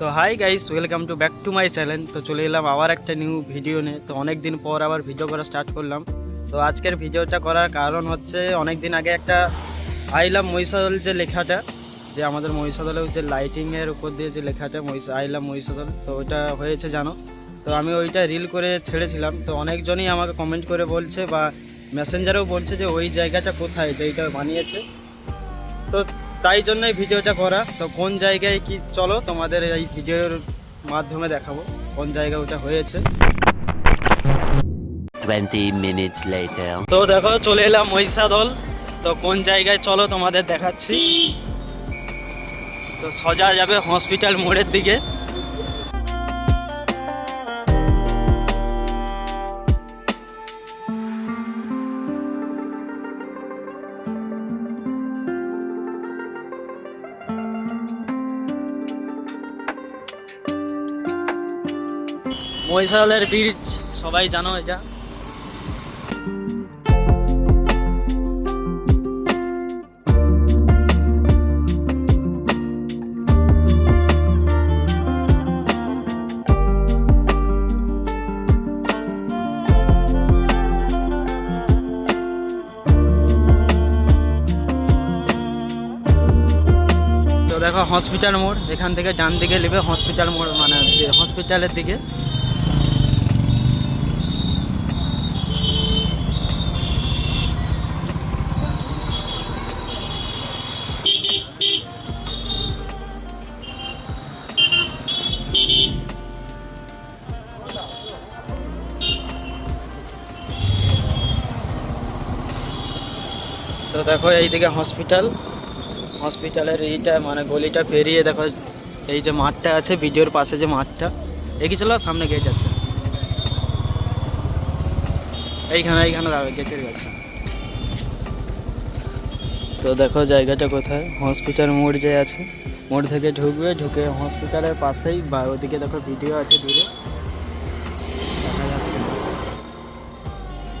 তো hi guys welcome to back to my channel তো চলে এলাম আবার একটা নিউ ভিডিও নিয়ে। তো অনেক দিন পর আবার ভিডিও করা স্টার্ট করলাম। তো আজকের ভিডিওটা করার কারণ হচ্ছে অনেক দিন আগে একটা আই আইলাম মহিষাদল যে লেখাটা, যে আমাদের মহিষাদলের যে লাইটিংয়ের উপর দিয়ে যে লেখাটা, মহিষা, আইলাম মহিষাদল, তো ওইটা হয়েছে জানো। তো আমি ওইটা রিল করে ছেড়েছিলাম। তো অনেকজনই আমাকে কমেন্ট করে বলছে বা মেসেঞ্জারেও বলছে যে ওই জায়গাটা কোথায় যেইটা বানিয়েছে। তো তাই জন্যই ভিডিওটা করা। তো কোন জায়গায় কি চলো তোমাদের এই ভিডিওর মাধ্যমে দেখাবো কোন জায়গা ওটা হয়েছে। 20 minutes later. তো দেখো চলে এলাম মহিষাদল। তো কোন জায়গায় চলো তোমাদের দেখাচ্ছি। তো সোজা যাবে হসপিটাল মোড়ের দিকে। মহিষাদলের ব্রিজ সবাই জানো এটা। দেখো হসপিটাল মোড়, এখান থেকে ডান দিকে নেবে হসপিটাল মোড় মানে হসপিটালের দিকে। তো দেখো এইদিকে হসপিটাল হসপিটালের এইটা মানে গলিটা পেরিয়ে দেখো, এই যে মাঠটা আছে, ভিডিওর পাশে যে মাঠটা এগিয়ে চলো, সামনে গেট আছে। এইখানে এইখানে দাঁড়াবে গেটের কাছে তো দেখো জায়গাটা কোথায়? হসপিটাল মোড় যে আছে, মোড় থেকে ঢুকবে, ঢুকে হসপিটালের পাশেই, বা ওদিকে দেখো ভিডিও আছে দূরে।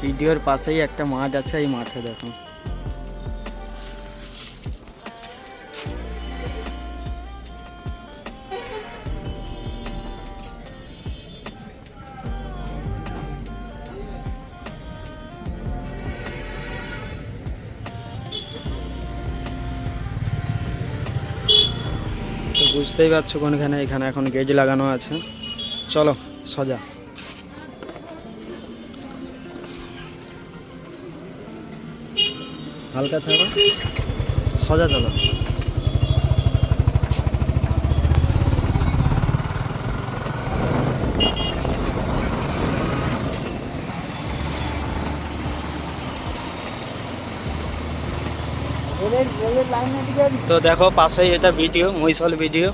ভিডিওর পাশেই একটা মাঠ আছে, এই মাঠে দেখো। বুঝতেই পারছ কোনখানে এখানে এখন গেট লাগানো আছে। চলো সজা। হালকা ছাড়া। সজা চলো। তো দেখো পাশে এটা ভিডিও, মহিষল ভিডিও।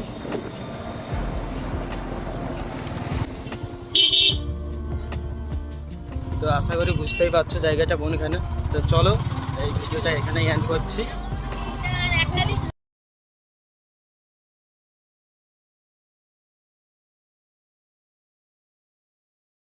তো আশা করি বুঝতেই পারছ জায়গাটা বোনখানে তো চলো, এই ভিডিওটা এখানেই এন্ড করছি।